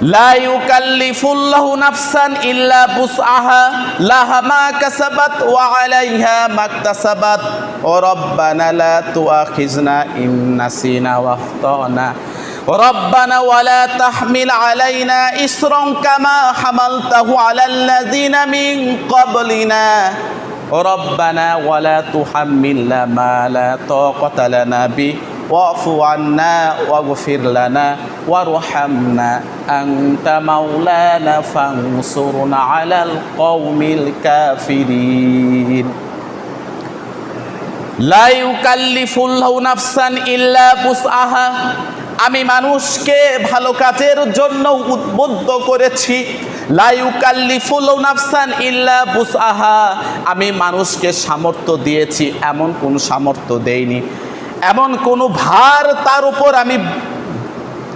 لا يكلف الله نفسا إلا وسعها لها ما كسبت وعليها ما اكتسبت. وربنا لا تؤاخذنا إن نسينا واخطأنا. ربنا ولا تحمل علينا إسرا كما حملته على الذين من قبلنا. ربنا ولا تحملنا ما لا طاقة لنا به. ওয়াফু আন্না ওয়াগফির লানা ওয়ারহামনা আনতা মাওলানা ফানসুরনা আলাল কওমিল কাফিরিন লা ইউকাল্লিফুল্লাহু নাফসান ইল্লা বুসআহা আমি মানুষকে ভালো কাজের জন্য উদ্বুদ্ধ করেছি। নাফসান ইল্লা আমি মানুষকে সামর্থ্য দিয়েছি, এমন কোন সামর্থ্য দেইনি। এমন কোনো ভার তার উপর আমি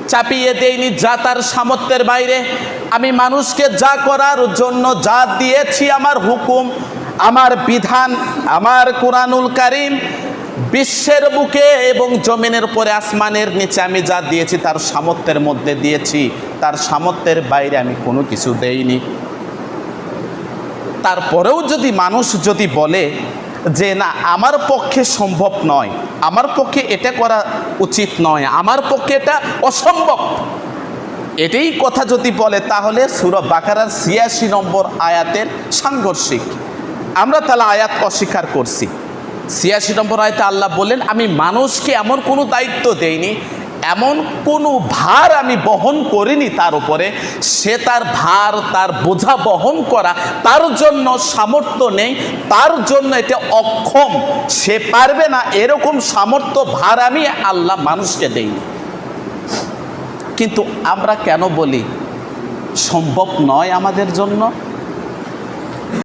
চাপিয়ে দেইনি, যা তার সামর্থ্যের বাইরে। আমি মানুষকে যা করার জন্য যা দিয়েছি, আমার হুকুম, আমার বিধান, আমার কোরআনুল কারিম, বিশ্বের বুকে এবং জমিনের উপরে, আসমানের নিচে আমি যা দিয়েছি, তার সামর্থ্যের মধ্যে দিয়েছি। তার সামর্থ্যের বাইরে আমি কোনো কিছু দেইনি। তারপরেও যদি মানুষ যদি বলে যে, না, আমার পক্ষে সম্ভব নয়। আমার পক্ষে এটা করা উচিত নয়। আমার পক্ষে এটা অসম্ভব। এটাই কথা যদি বলে, তাহলে সুরভ বাকারার ছিয়াশি নম্বর আয়াতের সাংঘর্ষিক। আমরা তাহলে আয়াত অস্বীকার করছি। ছিয়াশি নম্বর আয়তে আল্লাহ বললেন, আমি মানুষকে এমন কোনো দায়িত্ব দেইনি এমন কোনো ভার আমি বহন করিনি তার উপরে। সে তার ভার, তার বোঝা বহন করা, তার জন্য সামর্থ্য নেই, তার জন্য এটা অক্ষম। সে পারবে না, এরকম সামর্থ্য, ভার আমি আল্লাহ মানুষকে দেইনি। কিন্তু আমরা কেন বলি, সম্ভব নয় আমাদের জন্য?